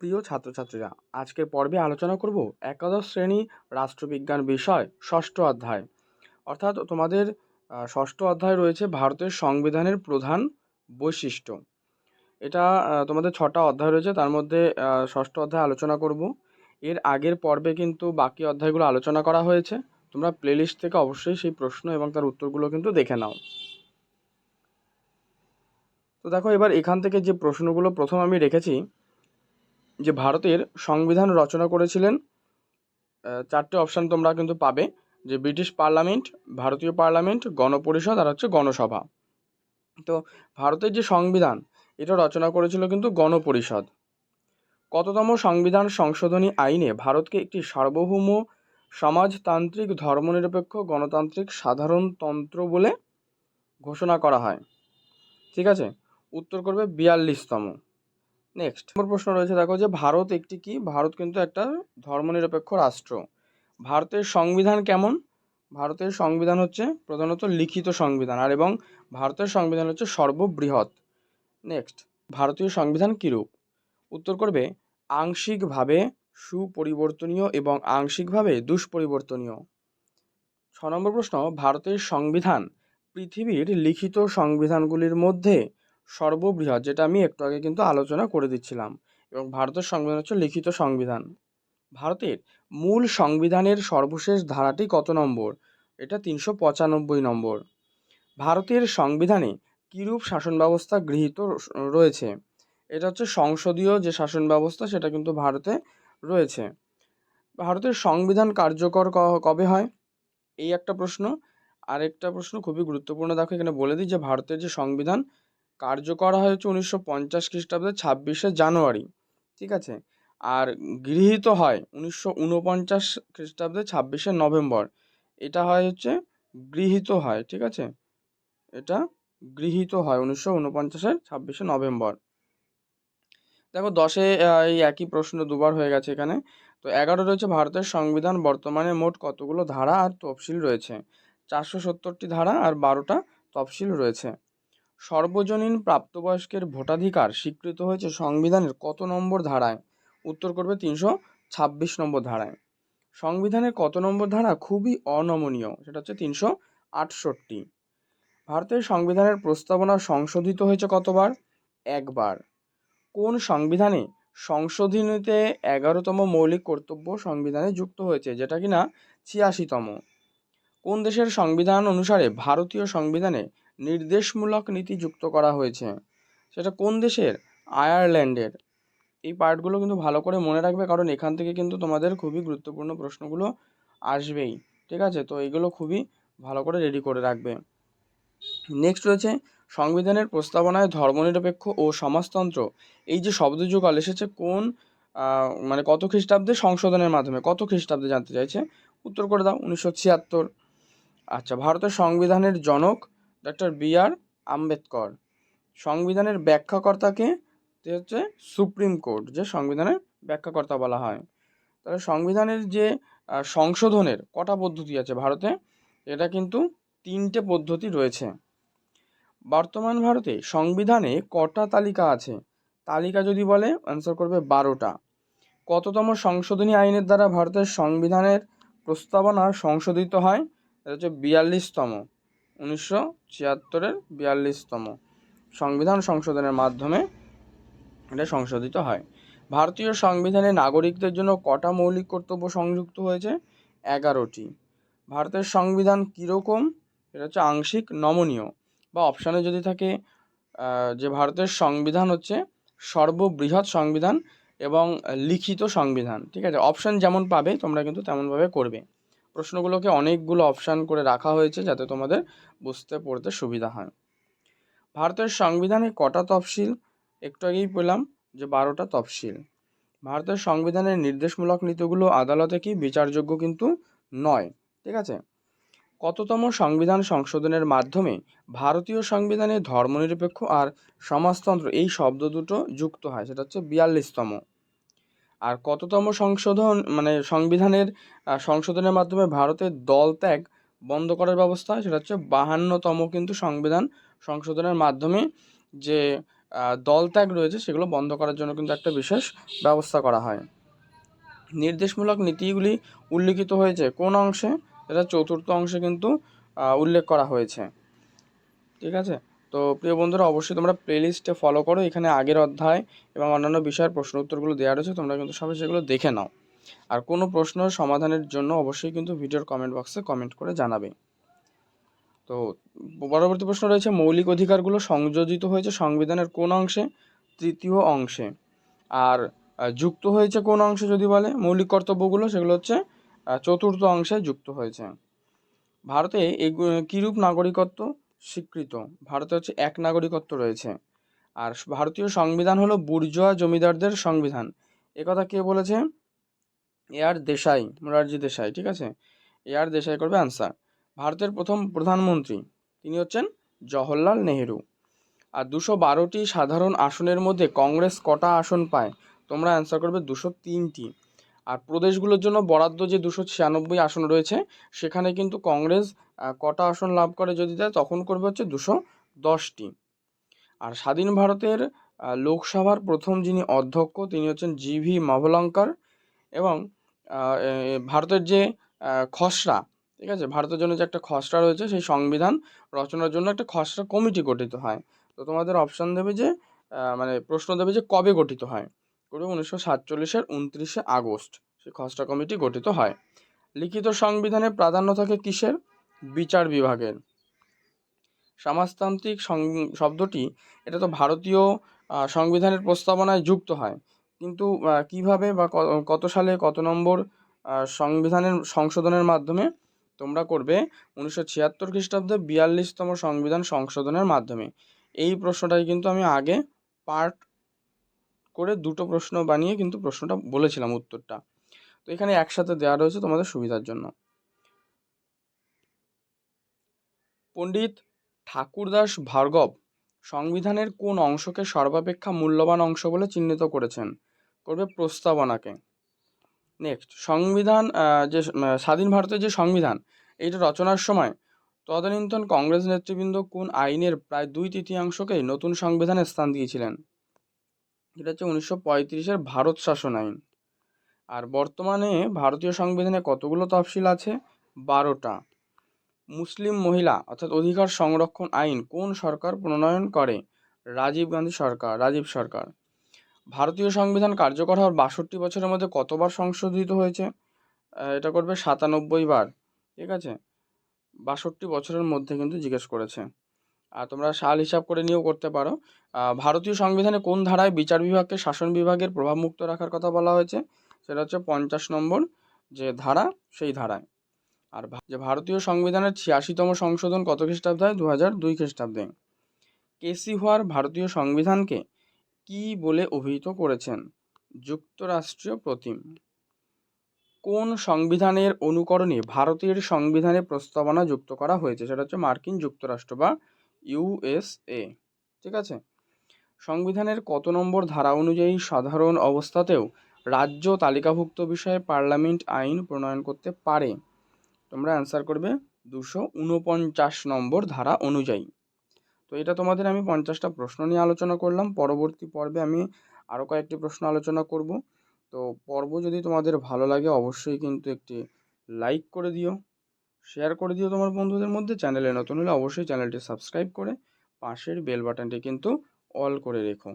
প্রিয় ছাত্রছাত্রীরা, আজকের পর্বে আলোচনা করব একাদশ শ্রেণি রাষ্ট্রবিজ্ঞান বিষয়, ষষ্ঠ অধ্যায়। অর্থাৎ তোমাদের ষষ্ঠ অধ্যায় রয়েছে ভারতের সংবিধানের প্রধান বৈশিষ্ট্য। এটা তোমাদের ছটা অধ্যায় রয়েছে, তার মধ্যে ষষ্ঠ অধ্যায় আলোচনা করব। এর আগের পর্বে কিন্তু বাকি অধ্যায়গুলো আলোচনা করা হয়েছে। তোমরা প্লেলিস্ট থেকে অবশ্যই সেই প্রশ্ন এবং তার উত্তরগুলো কিন্তু দেখে নাও। তো দেখো, এবার এখান থেকে যে প্রশ্নগুলো প্রথম আমি রেখেছি যে ভারতের সংবিধান রচনা করেছিলেন চারটে অপশান তোমরা কিন্তু পাবে, যে ব্রিটিশ পার্লামেন্ট, ভারতীয় পার্লামেন্ট, গণপরিষদ আর হচ্ছে গণসভা। তো ভারতের যে সংবিধান, এটা রচনা করেছিল কিন্তু গণপরিষদ। কততম সংবিধান সংশোধনী আইনে ভারতকে একটি সার্বভৌম সমাজতান্ত্রিক ধর্মনিরপেক্ষ গণতান্ত্রিক সাধারণতন্ত্র বলে ঘোষণা করা হয়। ঠিক আছে? উত্তর করবে বিয়াল্লিশতম। নেক্সট নম্বর প্রশ্ন রয়েছে, দেখো যে ভারত একটি কি? ভারত কিন্তু একটা ধর্মনিরপেক্ষ রাষ্ট্র। ভারতের সংবিধান কেমন? ভারতের সংবিধান হচ্ছে প্রধানত লিখিত সংবিধান, আর এবং ভারতের সংবিধান হচ্ছে সর্ববৃহৎ। নেক্সট ভারতীয় সংবিধান কীরূপ? উত্তর করবে, আংশিকভাবে সুপরিবর্তনীয় এবং আংশিকভাবে দুষ্পরিবর্তনীয়। ছ নম্বর প্রশ্ন, ভারতের সংবিধান পৃথিবীর লিখিত সংবিধানগুলির মধ্যে সর্ববৃহৎ, যেটা আমি একটু আগে কিন্তু আলোচনা করে দিচ্ছিলাম। এবং ভারতের সংবিধান হচ্ছে লিখিত সংবিধান। ভারতের মূল সংবিধানের সর্বশেষ ধারাটি কত নম্বর? এটা তিনশো পঁচানব্বই নম্বর। ভারতের সংবিধানে কিরূপ শাসন ব্যবস্থা গৃহীত রয়েছে? এটা হচ্ছে সংসদীয় যে শাসন ব্যবস্থা সেটা কিন্তু ভারতে রয়েছে। ভারতের সংবিধান কার্যকর কবে হয়? এই একটা প্রশ্ন। আরেকটা প্রশ্ন খুবই গুরুত্বপূর্ণ। দেখো এখানে বলে দিই যে ভারতের যে সংবিধান কার্যকর হয় হচ্ছে উনিশশো পঞ্চাশ খ্রিস্টাব্দের ছাব্বিশে জানুয়ারি, ঠিক আছে? আর গৃহীত হয় উনিশশো উনপঞ্চাশ খ্রিস্টাব্দে ছাব্বিশে নভেম্বর, এটা হয় হচ্ছে গৃহীত হয়, ঠিক আছে? এটা গৃহীত হয় উনিশশো উনপঞ্চাশের ছাব্বিশে নভেম্বর। দেখো দশে এই একই প্রশ্ন দুবার হয়ে গেছে এখানে। তো এগারো রয়েছে ভারতের সংবিধান, বর্তমানে মোট কতগুলো ধারা আর তফসিল রয়েছে? চারশো সত্তরটি ধারা আর বারোটা তফসিল রয়েছে। সর্বজনীন প্রাপ্তবয়স্কের ভোটাধিকার স্বীকৃত হয়েছে সংবিধানের কত নম্বর ধারায়? উত্তর করবে তিনশো ছাব্বিশ নম্বর ধারায়। সংবিধানের কত নম্বর ধারা খুবই অনমনীয়, সেটা হচ্ছে তিনশো আটষট্টি। ভারতের সংবিধানের প্রস্তাবনা সংশোধিত হয়েছে কতবার? একবার। কোন সংবিধানে সংশোধনীতে এগারোতম মৌলিক কর্তব্য সংবিধানে যুক্ত হয়েছে, যেটা কিনা ছিয়াশিতম? কোন দেশের সংবিধান অনুসারে ভারতীয় সংবিধানে নির্দেশমূলক নীতি যুক্ত করা হয়েছে। সেটা কোন দেশের? আয়ারল্যান্ডের। এই পার্টগুলো কিন্তু ভালো করে মনে রাখবে, কারণ এখান থেকে কিন্তু তোমাদের খুবই গুরুত্বপূর্ণ প্রশ্নগুলো আসবেই। ঠিক আছে? তো এইগুলো খুবই ভালো করে রেডি করে রাখবে। নেক্সট রয়েছে সংবিধানের প্রস্তাবনায় ধর্মনিরপেক্ষ ও সমাজতন্ত্র। এই যে শব্দযুগল এসেছে, কোন মানে কত খ্রিস্টাব্দে সংশোধনের মাধ্যমে? কত খ্রিস্টাব্দে জানতে চাইছে? উত্তর করে দাও, উনিশশো ছিয়াত্তর। আচ্ছা ভারতের সংবিধানের জনক ডক্টর বি আর আম্বেদকর। সংবিধানের ব্যাখ্যাকর্তাকে হচ্ছে সুপ্রিম কোর্ট, যে সংবিধানের ব্যাখ্যাকর্তা বলা হয়। তাহলে সংবিধানের যে সংশোধনের কটা পদ্ধতি আছে ভারতে? এটা কিন্তু তিনটে পদ্ধতি রয়েছে। বর্তমান ভারতে সংবিধানে কটা তালিকা আছে? তালিকা যদি বলে অ্যান্সার করবে বারোটা। কততম সংশোধনী আইনের দ্বারা ভারতের সংবিধানের প্রস্তাবনা সংশোধিত হয়? এটা হচ্ছে বিয়াল্লিশতম। উনিশশো ছিয়াত্তরের বিয়াল্লিশতম সংবিধান সংশোধনের মাধ্যমে এটা সংশোধিত হয়। ভারতীয় সংবিধানে নাগরিকদের জন্য কটা মৌলিক কর্তব্য সংযুক্ত হয়েছে? এগারোটি। ভারতের সংবিধান কীরকম? এটা হচ্ছে আংশিক নমনীয়। বা অপশানে যদি থাকে যে ভারতের সংবিধান হচ্ছে সর্ববৃহৎ সংবিধান এবং লিখিত সংবিধান, ঠিক আছে? অপশান যেমন পাবে, তোমরা কিন্তু তেমনভাবে করবে। প্রশ্নগুলোকে অনেকগুলো অপশান করে রাখা হয়েছে যাতে তোমাদের বুঝতে, পড়তে সুবিধা হয়। ভারতের সংবিধানে কটা তফসিল? একটু আগেই বললাম যে বারোটা তফসিল। ভারতের সংবিধানের নির্দেশমূলক নীতিগুলো আদালতে কি বিচারযোগ্য কিন্তু নয়, ঠিক আছে? কততম সংবিধান সংশোধনের মাধ্যমে ভারতীয় সংবিধানে ধর্মনিরপেক্ষ আর সমাজতন্ত্র এই শব্দ দুটো যুক্ত হয়, সেটা হচ্ছে বিয়াল্লিশতম। আর কততম সংশোধন মানে সংবিধানের সংশোধনের মাধ্যমে ভারতের দল ত্যাগ বন্ধ করার ব্যবস্থা সেটা হচ্ছে বাহান্নতম কিন্তু সংবিধান সংশোধনের মাধ্যমে যে দল ত্যাগ রয়েছে সেগুলো বন্ধ করার জন্য কিন্তু একটা বিশেষ ব্যবস্থা করা হয়। নির্দেশমূলক নীতিগুলি উল্লিখিত হয়েছে কোন অংশে? এটা চতুর্থ অংশে কিন্তু উল্লেখ করা হয়েছে। ঠিক আছে? তো প্রিয় বন্ধুরা, অবশ্যই তোমরা প্লেলিস্টে ফলো করো এখানে আগের অধ্যায় এবং অন্যান্য বিষয়ের প্রশ্ন উত্তরগুলো দেওয়া রয়েছে, তোমরা কিন্তু সবাই সেগুলো দেখে নাও। আর কোনো প্রশ্ন সমাধানের জন্য অবশ্যই কিন্তু ভিডিওর কমেন্ট বক্সে কমেন্ট করে জানাবে। তো পরবর্তী প্রশ্ন রয়েছে, মৌলিক অধিকারগুলো সংযোজিত হয়েছে সংবিধানের কোন অংশে? তৃতীয় অংশে। আর যুক্ত হয়েছে কোন অংশে যদি বলে? মৌলিক কর্তব্যগুলো সেগুলো হচ্ছে চতুর্থ অংশে যুক্ত হয়েছে। ভারতে কিরূপ নাগরিকত্ব? স্বীকৃত। ভারতে হচ্ছে এক নাগরিকত্ব রয়েছে। আর ভারতীয় সংবিধান হলো বুর্জোয়া জমিদারদের সংবিধান। একথা কে বলেছে? এ আর দেশাই, মোরারজি দেশাই, ঠিক আছে? এ আর দেশাই করবে আনসার ভারতের প্রথম প্রধানমন্ত্রী, তিনি হচ্ছেন জওহরলাল নেহেরু। আর দুশো বারোটি সাধারণ আসনের মধ্যে কংগ্রেস কটা আসন পায়? তোমরা অ্যান্সার করবে দুশো তিনটি। আর প্রদেশগুলোর জন্য বরাদ্দ যে দুশো ছিয়ানব্বই আসন রয়েছে, সেখানে কিন্তু কংগ্রেস কটা আসন লাভ করে যদি দেয়, তখন করবে হচ্ছে দুশো দশটি। আর স্বাধীন ভারতের লোকসভার প্রথম যিনি অধ্যক্ষ, তিনি হচ্ছেন জি ভি মাভলঙ্কর এবং ভারতের যে খসড়া, ঠিক আছে? ভারতের জন্য যে একটা খসড়া রয়েছে, সেই সংবিধান রচনার জন্য একটা খসড়া কমিটি গঠিত হয়। তো তোমাদের অপশান দেবে যে মানে প্রশ্ন দেবে যে কবে গঠিত হয়? করবে উনিশশো সাতচল্লিশের উনত্রিশে আগস্ট। সেই খসড়া কমিটি গঠিত হয়। লিখিত সংবিধানে প্রাধান্য থাকে কিসের? বিচার বিভাগের। সমাজতান্ত্রিক শব্দটি, এটা তো ভারতীয় সংবিধানের প্রস্তাবনায় যুক্ত হয়। কিন্তু কীভাবে বা কত সালে কত নম্বর সংবিধানের সংশোধনের মাধ্যমে তোমরা করবে? উনিশশো ছিয়াত্তর খ্রিস্টাব্দে বিয়াল্লিশতম সংবিধান সংশোধনের মাধ্যমে। এই প্রশ্নটাই কিন্তু আমি আগে পার্ট করে দুটো প্রশ্ন বানিয়ে কিন্তু প্রশ্নটা বলেছিলাম উত্তরটা। তো এখানে একসাথে দেওয়া রয়েছে তোমাদের সুবিধার জন্য। পণ্ডিত ঠাকুরদাস ভার্গব সংবিধানের কোন অংশকে সর্বাপেক্ষা মূল্যবান অংশ বলে চিহ্নিত করেছেন? করবে প্রস্তাবনাকে। নেক্সট সংবিধান যে স্বাধীন ভারতের যে সংবিধান, এইটা রচনার সময় তদানীন্তন কংগ্রেস নেতৃবৃন্দ কোন আইনের প্রায় দুই তৃতীয়াংশকেই নতুন সংবিধানে স্থান দিয়েছিলেন? এটা হচ্ছে উনিশশো পঁয়ত্রিশের ভারত শাসন আইন। আর বর্তমানে ভারতীয় সংবিধানে কতগুলো তফসিল আছে? বারোটা। মুসলিম মহিলা, অর্থাৎ অধিকার সংরক্ষণ আইন কোন সরকার প্রণয়ন করে? রাজীব গান্ধী সরকার, রাজীব সরকার। ভারতীয় সংবিধান কার্যকর হওয়ার বাষট্টি বছরের মধ্যে কতবার সংশোধিত হয়েছে? এটা করবে সাতানব্বই বার, ঠিক আছে? বাষট্টি বছরের মধ্যে কিন্তু জিজ্ঞেস করেছে। আর তোমরা সাল হিসাব করে নিয়েও করতে পারো। ভারতীয় সংবিধানে কোন ধারায় বিচার বিভাগকে শাসন বিভাগের প্রভাবমুক্ত রাখার কথা বলা হয়েছে? সেটা হচ্ছে পঞ্চাশ নম্বর যে ধারা, সেই ধারায়। আর যে ভারতীয় সংবিধানের ছিয়াশিতম সংশোধন কত খ্রিস্টাব্দে? দু হাজার দুই খ্রিস্টাব্দে। কেসি হোয়ার ভারতীয় সংবিধানকে কি বলে অভিহিত করেছেন? যুক্তরাষ্ট্রীয় প্রতিম। কোন সংবিধানের অনুকরণে ভারতের সংবিধানে প্রস্তাবনা যুক্ত করা হয়েছে? সেটা হচ্ছে মার্কিন যুক্তরাষ্ট্র বা ইউএসএ ঠিক আছে? সংবিধানের কত নম্বর ধারা অনুযায়ী সাধারণ অবস্থাতেও রাজ্য তালিকাভুক্ত বিষয়ে পার্লামেন্ট আইন প্রণয়ন করতে পারে? তোমরা অ্যান্সার করবে দুশো উনপঞ্চাশ নম্বর ধারা অনুযায়ী। তো এটা তোমাদের আমি পঞ্চাশটা প্রশ্ন নিয়ে আলোচনা করলাম। পরবর্তী পর্বে আমি আরও কয়েকটি প্রশ্ন আলোচনা করব। তো পর্ব যদি তোমাদের ভালো লাগে অবশ্যই কিন্তু একটি লাইক করে দিও। শেয়ার করে দিও তোমার বন্ধুদের মধ্যে। চ্যানেলে নতুন হলে অবশ্যই চ্যানেলটি সাবস্ক্রাইব করে পাশের বেল বাটনটি কিন্তু অল করে রেখো।